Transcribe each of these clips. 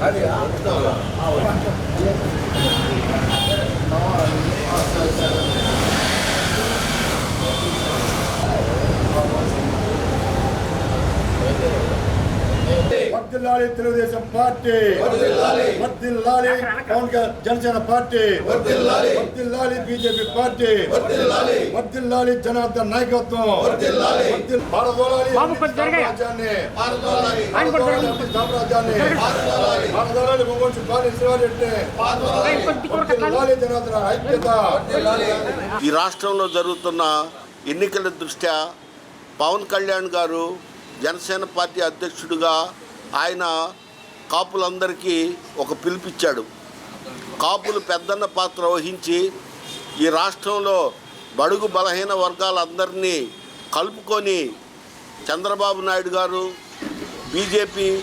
아니야. వర్దిల్లాలి తెలుగుదేశం పార్టీ. వర్దిల్లాలి పవన్ కళ్యాణ్ జనసేన పార్టీ. వర్దిల్లాలి బీజేపీ పార్టీ. వర్దిల్లాలి జనార్దన్ నాయకత్వం. సామ్రాజ్యాన్ని శివారెడ్డి జనార్దన్ ఐక్యత ఈ రాష్ట్రంలో జరుగుతున్న ఎన్నికల దృష్ట్యా పవన్ కళ్యాణ్ గారు జనసేన పార్టీ అధ్యక్షుడిగా ఆయన కాపులందరికీ ఒక పిలుపిచ్చాడు. కాపులు పెద్దన్న పాత్ర వహించి ఈ రాష్ట్రంలో బడుగు బలహీన వర్గాలందరినీ కలుపుకొని చంద్రబాబు నాయుడు గారు బీజేపీ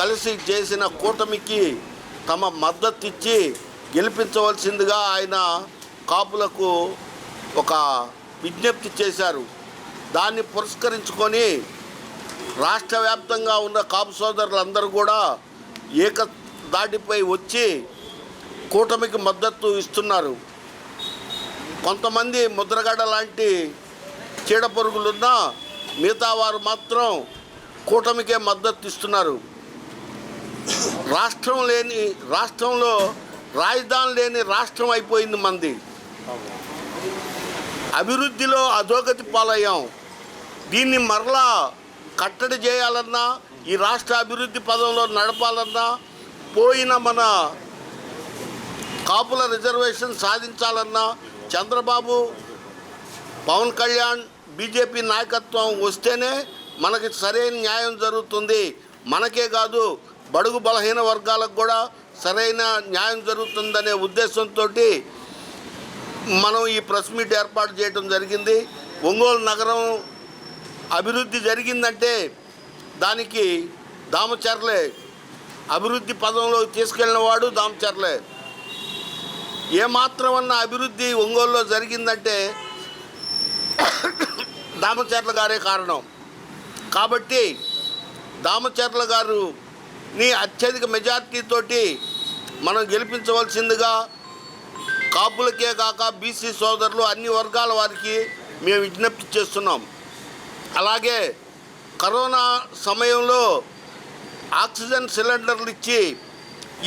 కలిసి చేసిన కూటమికి తమ మద్దతు ఇచ్చి గెలిపించవలసిందిగా ఆయన కాపులకు ఒక విజ్ఞప్తి చేశారు. దాన్ని పురస్కరించుకొని రాష్ట్ర వ్యాప్తంగా ఉన్న కాపు సోదరులందరూ కూడా ఏక దాటిపై వచ్చి కూటమికి మద్దతు ఇస్తున్నారు. కొంతమంది ముద్రగడ లాంటి చీడపురుగులున్నా మిగతా వారు మాత్రం కూటమికే మద్దతు ఇస్తున్నారు. రాష్ట్రం లేని రాష్ట్రంలో రాజధాని లేని రాష్ట్రం అయిపోయింది మంది. అభివృద్ధిలో అధోగతి పాలయ్యాం. దీన్ని మరలా కట్టడి చేయాలన్నా ఈ రాష్ట్ర అభివృద్ధి పదంలో నడపాలన్నా పోయిన మన కాపుల రిజర్వేషన్ సాధించాలన్నా చంద్రబాబు పవన్ కళ్యాణ్ బీజేపీ నాయకత్వం వస్తేనే మనకి సరైన న్యాయం జరుగుతుంది. మనకే కాదు బడుగు బలహీన వర్గాలకు కూడా సరైన న్యాయం జరుగుతుందనే ఉద్దేశంతో మనం ఈ ప్రెస్ మీట్ ఏర్పాటు చేయడం జరిగింది. ఒంగోలు నగరం అభివృద్ధి జరిగిందంటే దానికి దామచర్లే. అభివృద్ధి పదంలో తీసుకెళ్ళిన వాడు దామచర్లే. ఏమాత్రమన్న అభివృద్ధి ఒంగోలులో జరిగిందంటే దామచర్ల గారే కారణం. కాబట్టి దామచర్ల గారుని అత్యధిక మెజార్టీతోటి మనం గెలిపించవలసిందిగా కాపులకే కాక బీసీ సోదరులు అన్ని వర్గాల వారికి మేము విజ్ఞప్తి చేస్తున్నాం. అలాగే కరోనా సమయంలో ఆక్సిజన్ సిలిండర్లు ఇచ్చి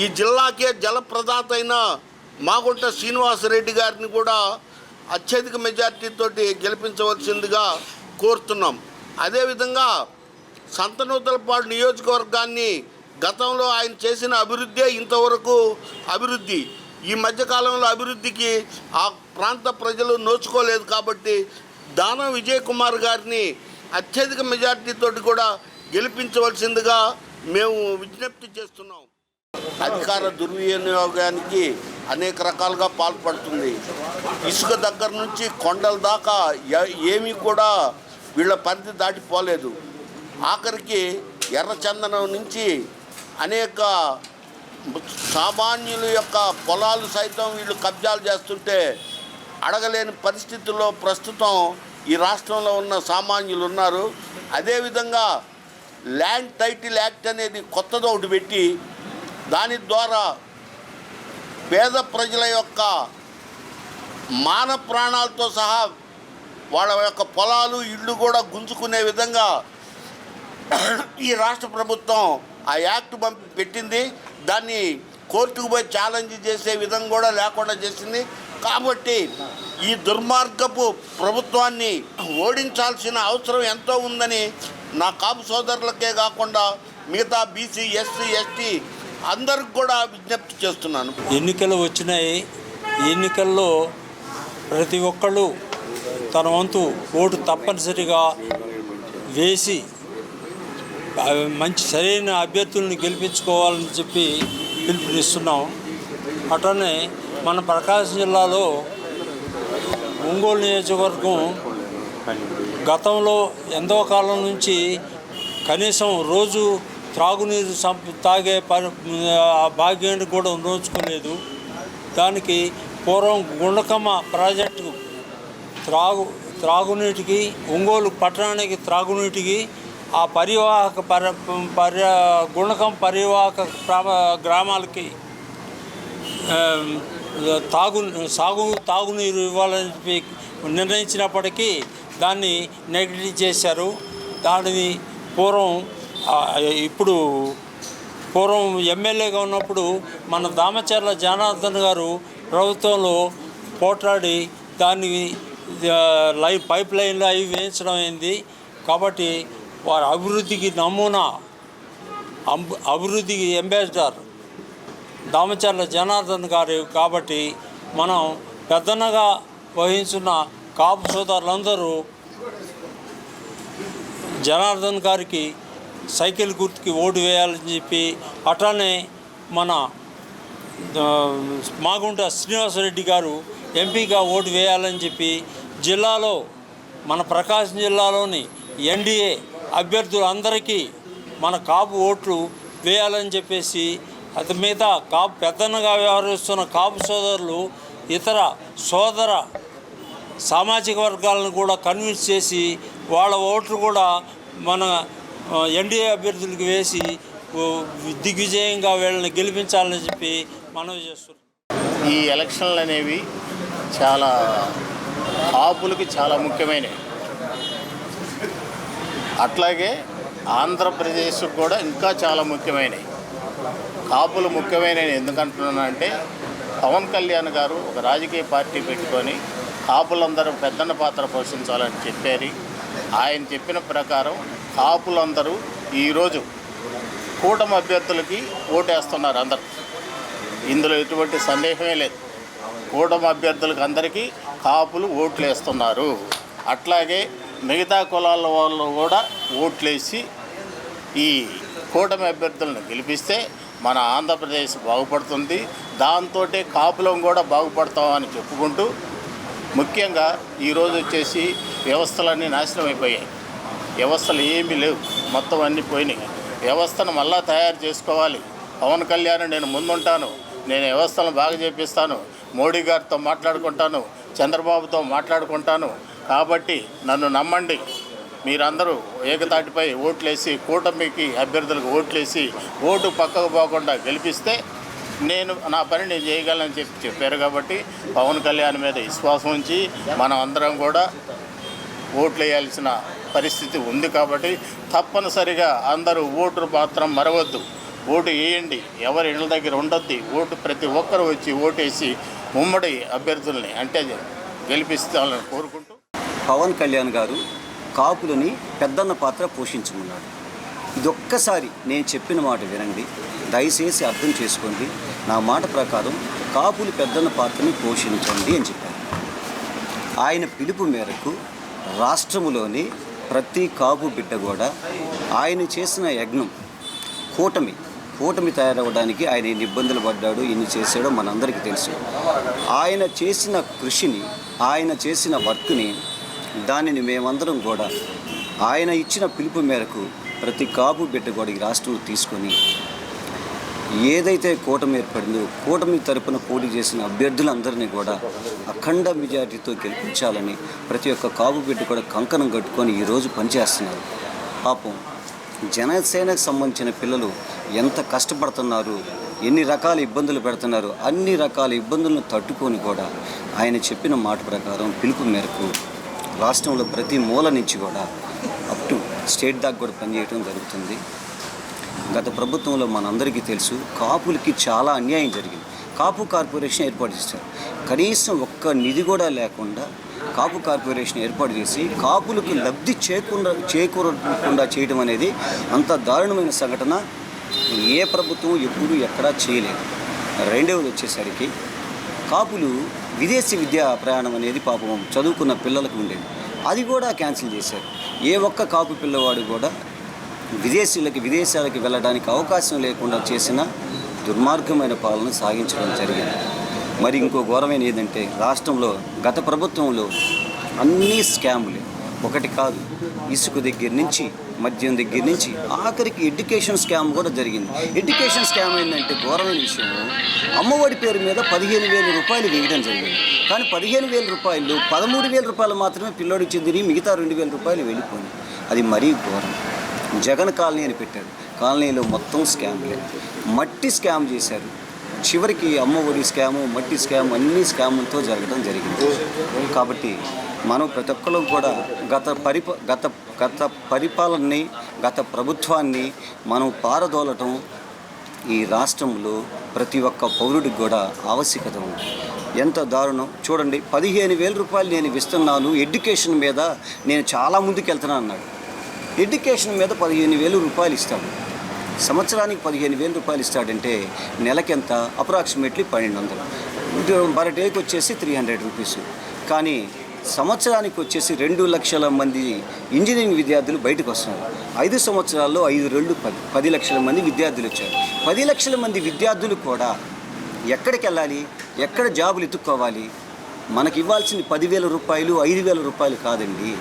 ఈ జిల్లాకే జలప్రదాత అయిన మాగుంట శ్రీనివాసరెడ్డి గారిని కూడా అత్యధిక మెజార్టీతో గెలిపించవలసిందిగా కోరుతున్నాం. అదేవిధంగా సంతనూతలపాడు నియోజకవర్గాన్ని గతంలో ఆయన చేసిన అభివృద్ధే ఇంతవరకు అభివృద్ధి. ఈ మధ్యకాలంలో అభివృద్ధికి ఆ ప్రాంత ప్రజలు నోచుకోలేదు కాబట్టి దానం విజయ్ కుమార్ గారిని అత్యధిక మెజార్టీతో కూడా గెలిపించవలసిందిగా మేము విజ్ఞప్తి చేస్తున్నాం. అధికార దుర్వినియోగానికి అనేక రకాలుగా పాల్పడుతుంది. ఇసుక దగ్గర నుంచి కొండల దాకా ఏ- ఏమీ కూడా వీళ్ళ పరిధి దాటిపోలేదు. ఆఖరికి ఎర్రచందనం నుంచి అనేక సామాన్యుల యొక్క పొలాలు సైతం వీళ్ళు కబ్జాలు చేస్తుంటే అడగలేని పరిస్థితుల్లో ప్రస్తుతం ఈ రాష్ట్రంలో ఉన్న సామాన్యులు ఉన్నారు. అదేవిధంగా ల్యాండ్ టైటిల్ యాక్ట్ అనేది కొత్తది ఒకటి పెట్టి దాని ద్వారా పేద ప్రజల యొక్క మాన ప్రాణాలతో సహా వాళ్ళ యొక్క పొలాలు ఇళ్ళు కూడా గుంజుకునే విధంగా ఈ రాష్ట్ర ప్రభుత్వం ఆ యాక్ట్ పంపి పెట్టింది. దాన్ని కోర్టుకు పోయి ఛాలెంజ్ చేసే విధం కూడా లేకుండా చేసింది. కాబట్టి ఈ దుర్మార్గపు ప్రభుత్వాన్ని ఓడించాల్సిన అవసరం ఎంతో ఉందని నా కాపు సోదరులకే కాకుండా మిగతా బీసీ ఎస్సీ ఎస్టీ అందరికి కూడా విజ్ఞప్తి చేస్తున్నాను. ఎన్నికలు వచ్చినాయి. ఎన్నికల్లో ప్రతి ఒక్కళ్ళు తన వంతు ఓటు తప్పనిసరిగా వేసి మంచి సరైన అభ్యర్థులను గెలిపించుకోవాలని చెప్పి పిలుపునిస్తున్నాం. అటనే మన ప్రకాశం జిల్లాలో ఒంగోలు నియోజకవర్గం గతంలో ఎంతో కాలం నుంచి కనీసం రోజు త్రాగునీరు తాగే భాగ్యాన్ని కూడా నోచుకోలేదు. దానికి పూర్వం గుండకమ్మ ప్రాజెక్టు త్రాగు త్రాగునీటికి ఒంగోలు పట్టణానికి త్రాగునీటికి ఆ పరివాహక పర పరి గుణకం పరివాహక గ్రామాలకి తాగు సాగు తాగునీరు ఇవ్వాలని చెప్పి నిర్ణయించినప్పటికీ దాన్ని నెగ్లెక్ట్ చేశారు. దానిని పూర్వం ఇప్పుడు పూర్వం ఎమ్మెల్యేగా ఉన్నప్పుడు మన దామచర్ల జనార్దన్ గారు ప్రభుత్వంలో పోట్లాడి దాన్ని లై పైప్ లైన్లు అవి వేయించడం అయింది. కాబట్టి వారి అభివృద్ధికి నమూనా అంబ- అభివృద్ధికి అంబాసిడర్ దామచర్ల జనార్దన్ గారు కాబట్టి మనం పెద్దన్నగా వహించున్న కాపు సోదరులందరూ జనార్దన్ గారికి సైకిల్ గుర్తుకి ఓటు వేయాలని చెప్పి అట్లానే మన మాగుంట శ్రీనివాసరెడ్డి గారు ఎంపీగా ఓటు వేయాలని చెప్పి జిల్లాలో మన ప్రకాశం జిల్లాలోని ఎన్డీఏ అభ్యర్థులందరికీ మన కాపు ఓట్లు వేయాలని చెప్పేసి అతి మీద కాపు పెద్దన్నగా వ్యవహరిస్తున్న కాపు సోదరులు ఇతర సోదర సామాజిక వర్గాలను కూడా కన్విన్స్ చేసి వాళ్ళ ఓట్లు కూడా మన ఎన్డీఏ అభ్యర్థులకు వేసి దిగ్విజయంగా వీళ్ళని గెలిపించాలని చెప్పి మనవి చేస్తున్నాం ఈ ఎలక్షన్లు అనేవి చాలా కాపులకి చాలా ముఖ్యమైనవి. అట్లాగే ఆంధ్రప్రదేశ్ కూడా ఇంకా చాలా ముఖ్యమైనవి. కాపులు ముఖ్యమైనవి ఎందుకంటున్నానంటే పవన్ కళ్యాణ్ గారు ఒక రాజకీయ పార్టీ పెట్టుకొని కాపులందరూ పెద్దన్న పాత్ర పోషించాలని చెప్పారు. ఆయన చెప్పిన ప్రకారం కాపులందరూ ఈరోజు కూటమి అభ్యర్థులకి ఓటేస్తున్నారు అందరు. ఇందులో ఎటువంటి సందేహమే లేదు. కూటమి అభ్యర్థులకు అందరికీ కాపులు ఓట్లు వేస్తున్నారు అట్లాగే మిగతా కులాల వాళ్ళు కూడా ఓట్లేసి ఈ కూటమి అభ్యర్థులను గెలిపిస్తే మన ఆంధ్రప్రదేశ్ బాగుపడుతుంది. దాంతో కాపులం కూడా బాగుపడతామని చెప్పుకుంటూ ముఖ్యంగా ఈరోజు వచ్చేసి వ్యవస్థలన్నీ నాశనం అయిపోయాయి. వ్యవస్థలు ఏమీ లేవు. మొత్తం అన్నీ పోయినాయి. వ్యవస్థను మళ్ళా తయారు చేసుకోవాలి. పవన్ కళ్యాణ్ నేను ముందుంటాను. నేను వ్యవస్థను బాగా చేపిస్తాను. మోడీ గారితో మాట్లాడుకుంటాను. చంద్రబాబుతో మాట్లాడుకుంటాను. కాబట్టి నన్ను నమ్మండి. మీరందరూ ఏకతాటిపై ఓట్లేసి కూటమికి అభ్యర్థులకు ఓట్లేసి ఓటు పక్కకు పోకుండా గెలిపిస్తే నేను నా పని నేను చేయగలను చెప్పి చెప్పారు కాబట్టి పవన్ కళ్యాణ్ మీద విశ్వాసం ఉంచి మనం అందరం కూడా ఓట్లు వేయాల్సిన పరిస్థితి ఉంది కాబట్టి తప్పనిసరిగా అందరూ ఓటు మాత్రం మరవద్దు. ఓటు వేయండి. ఎవరి ఇళ్ళ దగ్గర ఉండొద్ది. ఓటు ప్రతి ఒక్కరు వచ్చి ఓటేసి ఉమ్మడి అభ్యర్థుల్ని అంటే గెలిపిస్తాలని కోరుకుంటూ పవన్ కళ్యాణ్ గారు కాపులని పెద్దన్న పాత్ర పోషించమన్నాడు. ఇదొక్కసారి నేను చెప్పిన మాట వినండి. దయచేసి అర్థం చేసుకోండి. నా మాట ప్రకారం కాపులు పెద్దన్న పాత్రని పోషించండి అని చెప్పారు. ఆయన పిలుపు మేరకు రాష్ట్రములోని ప్రతి కాపు బిడ్డ కూడా ఆయన చేసిన యజ్ఞం కూటమి కూటమి తయారవడానికి ఆయన ఎన్ని ఇబ్బందులు పడ్డాడు ఎన్ని చేశాడో మనందరికీ తెలుసు. ఆయన చేసిన కృషిని ఆయన చేసిన వర్క్ని దానిని మేమందరం కూడా ఆయన ఇచ్చిన పిలుపు మేరకు ప్రతి కాపు బిడ్డ కూడా ఈ రాష్ట్రం తీసుకొని ఏదైతే కూటమి ఏర్పడిందో కూటమి తరపున పోటీ చేసిన అభ్యర్థులందరినీ కూడా అఖండ మెజార్టీతో గెలిపించాలని ప్రతి ఒక్క కాపు బిడ్డ కూడా కంకణం కట్టుకొని ఈరోజు పనిచేస్తున్నారు. పాపం జనసేనకు సంబంధించిన పిల్లలు ఎంత కష్టపడుతున్నారు ఎన్ని రకాల ఇబ్బందులు పెడుతున్నారు అన్ని రకాల ఇబ్బందులను తట్టుకొని కూడా ఆయన చెప్పిన మాట ప్రకారం పిలుపు మేరకు రాష్ట్రంలో ప్రతి మూల నుంచి కూడా అప్ టు స్టేట్ దాకా కూడా పనిచేయడం జరుగుతుంది. గత ప్రభుత్వంలో మనందరికీ తెలుసు కాపులకి చాలా అన్యాయం జరిగింది. కాపు కార్పొరేషన్ ఏర్పాటు చేశారు. కనీసం ఒక్క నిధి కూడా లేకుండా కాపు కార్పొరేషన్ ఏర్పాటు చేసి కాపులకు లబ్ధి చేకూర చేకూరకుండా చేయడం అనేది అంత దారుణమైన సంఘటన ఏ ప్రభుత్వం ఎప్పుడూ ఎక్కడా చేయలేదు. రెండవది వచ్చేసరికి కాపులు విదేశీ విద్యా ప్రయాణం అనేది పాపం చదువుకున్న పిల్లలకు ఉండేది. అది కూడా క్యాన్సిల్ చేశారు. ఏ ఒక్క కాపు పిల్లవాడు కూడా విదేశీయులకి విదేశాలకు వెళ్ళడానికి అవకాశం లేకుండా చేసిన దుర్మార్గమైన పాలన సాగించడం జరిగింది. మరి ఇంకో ఘోరమైన ఏంటంటే రాష్ట్రంలో గత ప్రభుత్వంలో అన్ని స్కాములే ఒకటి కాదు. ఇసుక దగ్గర నుంచి మద్యం దగ్గర నుంచి ఆఖరికి ఎడ్యుకేషన్ స్కామ్ కూడా జరిగింది. ఎడ్యుకేషన్ స్కామ్ ఏంటంటే ఘోరమైన విషయం. అమ్మఒడి పేరు మీద పదిహేను వేల రూపాయలు వేయడం జరిగింది. కానీ పదిహేను వేల రూపాయలు పదమూడు వేల రూపాయలు మాత్రమే పిల్లోడికి చెందిని మిగతా రెండు వేల రూపాయలు వెళ్ళిపోయింది. అది మరీ ఘోరం. జగన్ కాలనీ అని పెట్టారు కాలనీలో మొత్తం స్కామ్లే. మట్టి స్కామ్ చేశారు. చివరికి అమ్మఒడి స్కాము మట్టి స్కామ్ అన్ని స్కాములతో జరగడం జరిగింది. కాబట్టి మనం ప్రతి ఒక్కరు కూడా గత పరిప గత గత పరిపాలనని గత ప్రభుత్వాన్ని మనం పారదోలటం ఈ రాష్ట్రంలో ప్రతి ఒక్క పౌరుడికి కూడా ఆవశ్యకత ఉంది. ఎంత దారుణం. చూడండి పదిహేను వేల రూపాయలు నేను ఇస్తున్నాను ఎడ్యుకేషన్ మీద నేను చాలా ముందుకు వెళ్తున్నాను అన్నాడు. ఎడ్యుకేషన్ మీద పదిహేను వేలు రూపాయలు ఇస్తాను సంవత్సరానికి పదిహేను వేల రూపాయలు ఇస్తాడంటే నెలకెంత? అప్రాక్సిమేట్లీ పన్నెండు వందలు. పర్ డేకి వచ్చేసి త్రీ హండ్రెడ్ రూపీస్. కానీ సంవత్సరానికి వచ్చేసి రెండు లక్షల మంది ఇంజనీరింగ్ విద్యార్థులు బయటకు వస్తున్నారు. ఐదు సంవత్సరాల్లో ఐదు రెండు పది పది లక్షల మంది విద్యార్థులు వచ్చారు. పది లక్షల మంది విద్యార్థులు కూడా ఎక్కడికి వెళ్ళాలి? ఎక్కడ జాబులు ఎత్తుక్కోవాలి? మనకి ఇవ్వాల్సింది పదివేల రూపాయలు ఐదు వేల రూపాయలు కాదండి.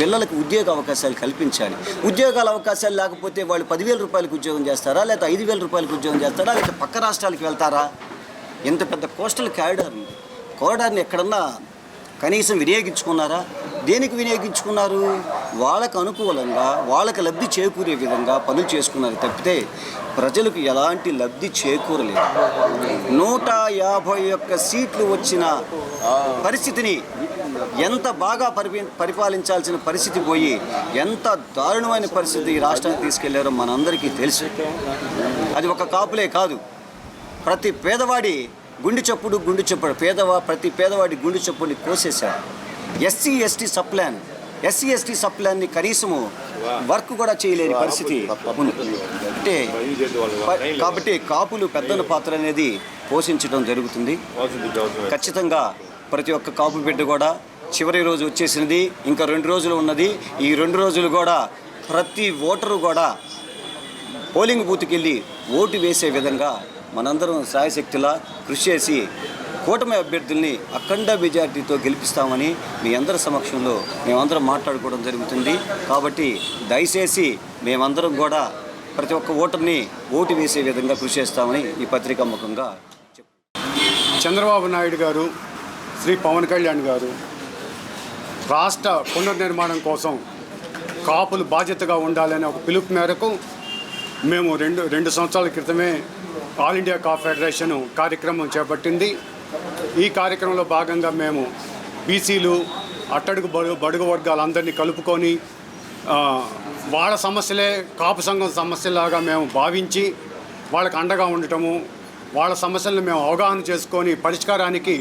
పిల్లలకు ఉద్యోగ అవకాశాలు కల్పించాలి. ఉద్యోగాల అవకాశాలు లేకపోతే వాళ్ళు పదివేల రూపాయలకు ఉద్యోగం చేస్తారా? లేకపోతే ఐదు వేల రూపాయలకు ఉద్యోగం చేస్తారా? లేకపోతే పక్క రాష్ట్రాలకు వెళ్తారా? ఇంత పెద్ద కోస్టల్ కారిడార్ కారిడార్ని ఎక్కడన్నా కనీసం వినియోగించుకున్నారా? దేనికి వినియోగించుకున్నారు? వాళ్ళకు అనుకూలంగా వాళ్ళకి లబ్ధి చేకూరే విధంగా పనులు చేసుకున్నారు తప్పితే ప్రజలకు ఎలాంటి లబ్ధి చేకూరలేదు. నూట యాభై ఒక్క సీట్లు వచ్చిన పరిస్థితిని ఎంత బాగా పరిపి పరిపాలించాల్సిన పరిస్థితి పోయి ఎంత దారుణమైన పరిస్థితి ఈ రాష్ట్రానికి తీసుకెళ్ళారో మనందరికీ తెలుసు. అది ఒక కాపులే కాదు. ప్రతి పేదవాడి గుండె చప్పుడు గుండె చప్పుడు. పేదవా ప్రతి పేదవాడి గుండె చప్పుడిని కోసేశారు. SC ST sub plan. SC ST సప్లాన్ని కనీసము వర్క్ కూడా చేయలేని పరిస్థితి అంటే కాబట్టి కాపులు పెద్దల పాత్ర అనేది పోషించడం జరుగుతుంది. ఖచ్చితంగా ప్రతి ఒక్క కాపు బిడ్డ కూడా చివరి రోజు వచ్చేసినది ఇంకా రెండు రోజులు ఉన్నది. ఈ రెండు రోజులు కూడా ప్రతి ఓటరు కూడా పోలింగ్ బూత్కి వెళ్ళి ఓటు వేసే విధంగా మనందరం సాయశక్తిలా కృషి చేసి కూటమి అభ్యర్థుల్ని అఖండ మెజార్టీతో గెలిపిస్తామని మీ అందరి సమక్షంలో మేమందరం మాట్లాడుకోవడం జరుగుతుంది. కాబట్టి దయచేసి మేమందరం కూడా ప్రతి ఒక్క ఓటర్ని ఓటు వేసే విధంగా కృషి చేస్తామని ఈ పత్రికాముఖంగా చంద్రబాబు నాయుడు గారు శ్రీ పవన్ కళ్యాణ్ గారు రాష్ట్ర పునర్నిర్మాణం కోసం కాపులు బాధ్యతగా ఉండాలనే ఒక పిలుపు మేరకు మేము రెండు రెండు సంవత్సరాల క్రితమే ఆల్ ఇండియా కాప్ ఫెడరేషన్ కార్యక్రమం చేపట్టింది. ఈ కార్యక్రమంలో భాగంగా మేము బీసీలు అట్టడుగు బడుగు బడుగు వర్గాలందరినీ కలుపుకొని వాళ్ళ సమస్యలే కాపు సంఘం సమస్యలాగా మేము భావించి వాళ్ళకి అండగా ఉండటము వాళ్ళ సమస్యలను మేము అవగాహన చేసుకొని పరిష్కారానికి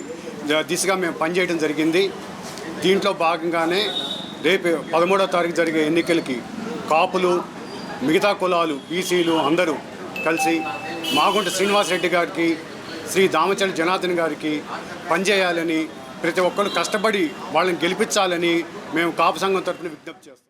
దిశగా మేము పనిచేయడం జరిగింది. దీంట్లో భాగంగానే రేపు పదమూడో తారీఖు జరిగే ఎన్నికలకి కాపులు మిగతా కులాలు బీసీలు అందరూ కలిసి మాగుంట శ్రీనివాసరెడ్డి గారికి శ్రీ దామచంద్ర జనార్దన్ గారికి పనిచేయాలని ప్రతి ఒక్కరు కష్టపడి వాళ్ళని గెలిపించాలని మేము కాపు సంఘం తరఫున విజ్ఞప్తి చేస్తాం